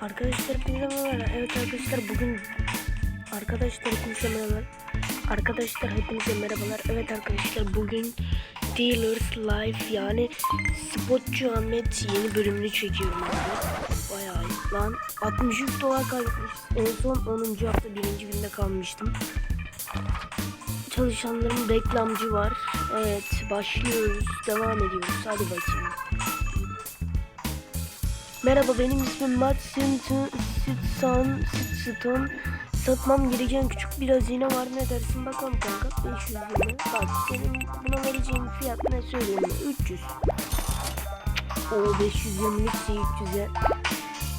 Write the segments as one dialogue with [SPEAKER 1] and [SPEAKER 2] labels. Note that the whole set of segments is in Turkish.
[SPEAKER 1] Arkadaşlar hepinize merhabalar. Evet arkadaşlar bugün arkadaşlar hepinize merhabalar. Arkadaşlar hepinize merhabalar. Evet arkadaşlar bugün Dealers Life yani Spotçu Ahmet yeni bölümünü çekiyorum abi. Bayağı lan 63 dolar kaybetmiş. En son 10. hafta 1. günde kalmıştım. Çalışanların reklamcı var. Evet başlıyoruz. Devam ediyoruz. Hadi bakayım. Merhaba benim ismim Matt. Sinton Sitson Sitson Satmam gereken küçük bir hazine var. Ne dersin? Bakalım kanka. 500 lira. Bak senin buna vereceğim fiyat ne söyleyeyim mi 300 O 500 yemlikse 300'e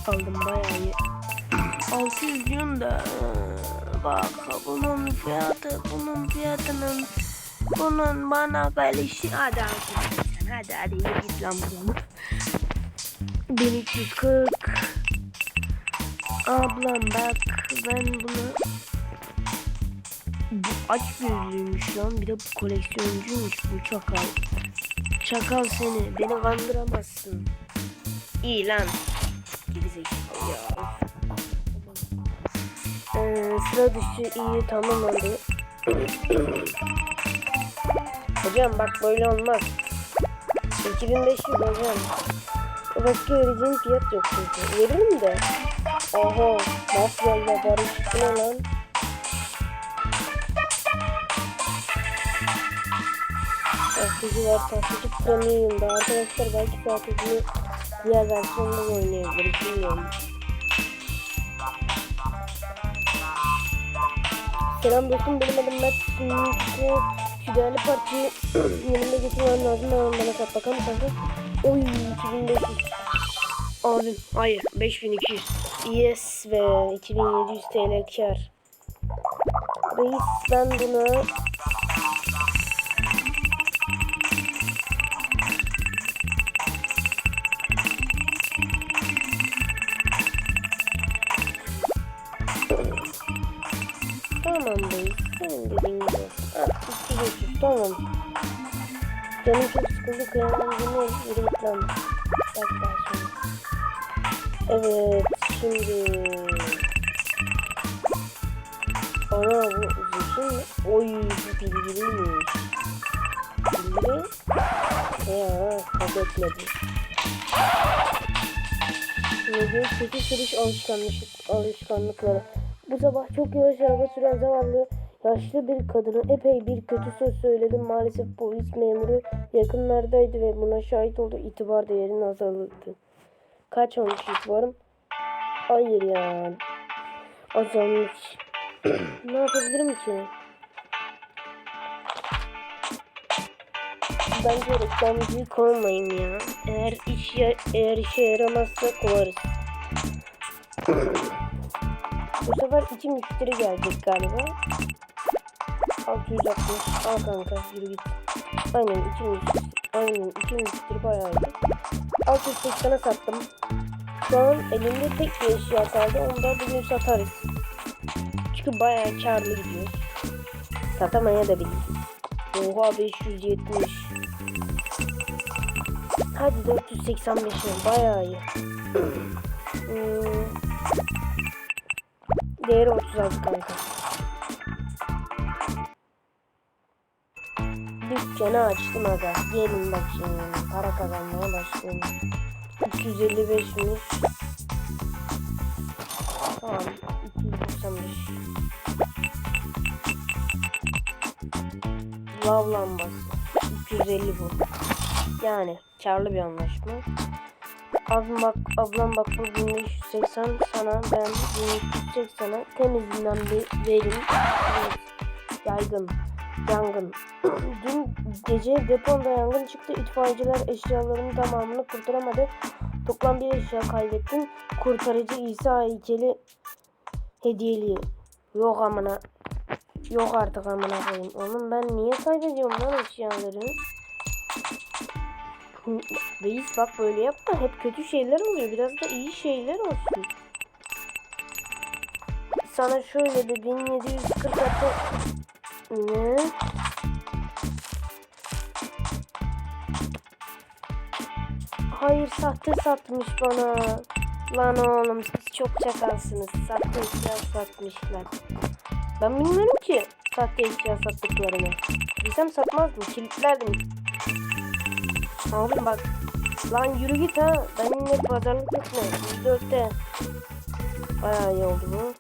[SPEAKER 1] aldım. Bayağı iyi. 600 diyorsun da ee, Bak bunun fiyatı bunun fiyatının bunun bana gelişi hadi hadi hadi hadi yürü git lan buradan 1340 Ablam bak ben bunu Bu aç gözlüymüş lan. Bir de bu koleksiyoncuymuş bu çakal. Çakal seni beni kandıramazsın. İyi lan. Gerizekalı ya. Ee, Sıra dışı iyi tamam oldu. Hocam bak böyle olmaz. 2500 hocam Başka vereceğim fiyat yok çünkü. Veririm de. Aha. Mafyayla barış. Ne lan? Tahtacı var. Tahtacı premium'da. Arkadaşlar belki tahtacıyı diğer versiyonda da oynayabiliriz. Bilmiyorum. Selam dostum benim adım Mert. Değerli partiyi yanımda getirmem lazım. Hemen bana sat bakalım kanka. Oy 2500. Abi hayır 5200. Yes ve 2700 TL kar. Reis ben bunu tamam. Canım çok sıkıldı kıyamam dinleyin. Yürü git lan. Bak daha sonra. Evet şimdi. Ana bu zeki mi? Oy bu bilgiliymiş. Bilgili. Ya hak etmedi. Şimdi 8 sürüş alışkanlık, alışkanlıkları. Bu sabah çok yavaş araba süren zavallı Yaşlı bir kadına epey bir kötü söz söyledim. Maalesef polis memuru yakınlardaydı ve buna şahit oldu. İtibar değerin azaldı. Kaç olmuş itibarım? Hayır ya. Azalmış. ne yapabilirim ki? Bence reklamcıyı kovmayın ya. Eğer iş eğer işe yaramazsa kovarız. Bu sefer iki müşteri gelecek galiba. 660. Al kanka yürü git. Aynen iki müşteri. Aynen iki müşteri bayağı iyi. 680'e sattım. Şu an elimde tek bir eşya kaldı. Onu da bugün satarız. Çünkü bayağı karlı gidiyor. Satamaya da biliriz. Oha 570. Hadi 485 ol. Bayağı iyi. Değeri 36 kanka. Dükkanı açtım aga. Gelin bak şimdi. Para kazanmaya başlayalım. 355'miş. Tamam. 295. Lav lambası. 350 bu. Yani karlı bir anlaşma. Ablam bak, ablam bak bu 1580 sana ben 1380'a temizinden bir verim. Yaygın. Yangın. Dün gece deponda yangın çıktı. İtfaiyeciler eşyalarının tamamını kurtaramadı. Toplam bir eşya kaybettim. Kurtarıcı İsa heykeli hediyeli. Yok amına. Yok artık amına koyayım. Oğlum ben niye kaybediyorum lan eşyaları? Reis bak böyle yapma. Hep kötü şeyler oluyor. Biraz da iyi şeyler olsun. Sana şöyle bir 1740 atı... Ne? Hayır sahte satmış bana. Lan oğlum siz çok çakalsınız. Sahte eşya satmışlar. Ben bilmiyorum ki sahte eşya sattıklarını. Bilsem satmazdım. Kilitlerdim. Oğlum bak. Lan yürü git ha. Benimle pazarlık etme. 104'te. Bayağı iyi oldu bu.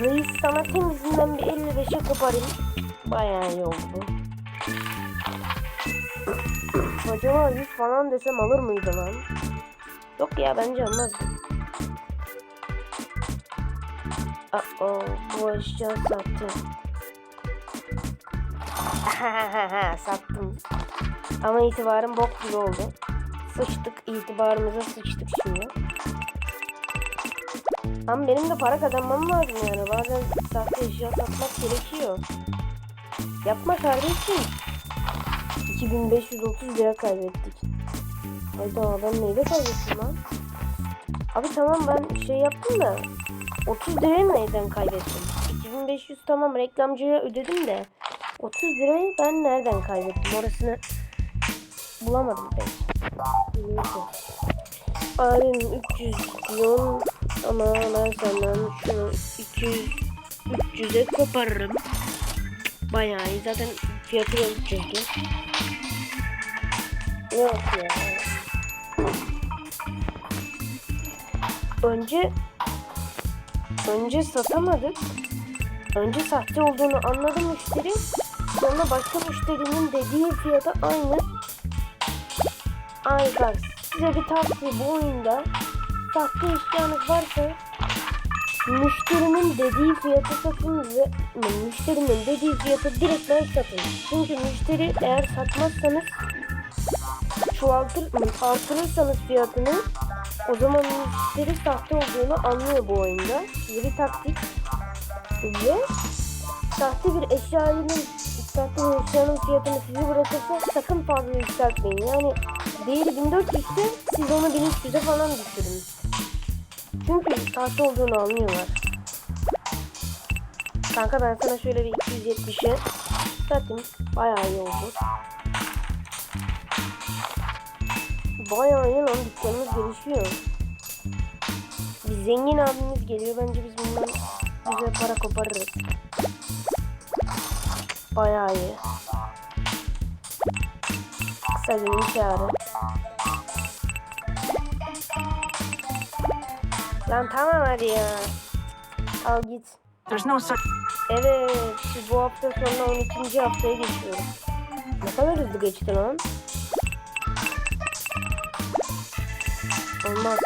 [SPEAKER 1] Reis sana temizinden bir 55'e koparayım. Bayağı iyi oldu bu. Acaba 100 falan desem alır mıydı lan? Yok ya bence almazdı. Aa, bu eşya sattı. Sattım. Ama itibarım bok gibi oldu. Sıçtık itibarımıza sıçtık şimdi. Ama benim de para kazanmam lazım yani. Bazen sahte eşya satmak gerekiyor. Yapma kardeşim. 2530 lira kaybettik. Hayda ben neyle kaybettim lan? Abi tamam ben şey yaptım da 30 lirayı neyden kaybettim? 2500 tamam reklamcıya ödedim de 30 lirayı ben nereden kaybettim orasını bulamadım pek. Neyse. Abim 300 milyon ama ben senden şunu 200 300'e koparırım. Bayağı iyi zaten fiyatı da 300'dü. Yok ya. Önce önce satamadık. Önce sahte olduğunu anladı müşteri. Sonra başka müşterinin dediği fiyata aynı. Ay bak size bir tavsiye bu oyunda sahte eşyanız varsa müşterinin dediği fiyata satın ve müşterinin dediği fiyata direkt satın. Çünkü müşteri eğer satmazsanız çoğaltır, artırırsanız fiyatını o zaman müşteri sahte olduğunu anlıyor bu oyunda. Bir taktik ve sahte bir eşyanın bir eşyanın fiyatını sizi bırakırsa sakın fazla yükseltmeyin. Yani değeri 1400 ise siz onu 1300'e falan düşürün. Çünkü sahte olduğunu anlıyorlar. Kanka ben sana şöyle bir 270'e satayım. Bayağı iyi oldu. Bayağı iyi lan dükkanımız gelişiyor. Bir zengin abimiz geliyor. Bence biz bundan güzel para koparırız. Bayağı iyi. Kısa günün kârı. Lan tamam hadi ya. Al git.
[SPEAKER 2] There's no
[SPEAKER 1] Evet, bu hafta sonra 12. haftaya geçiyoruz. Ne kadar hızlı geçti lan. Olmaz.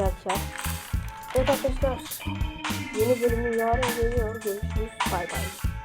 [SPEAKER 1] Güzel kar. Evet arkadaşlar. Yeni bölümü yarın geliyor. Görüşürüz. Bay bay.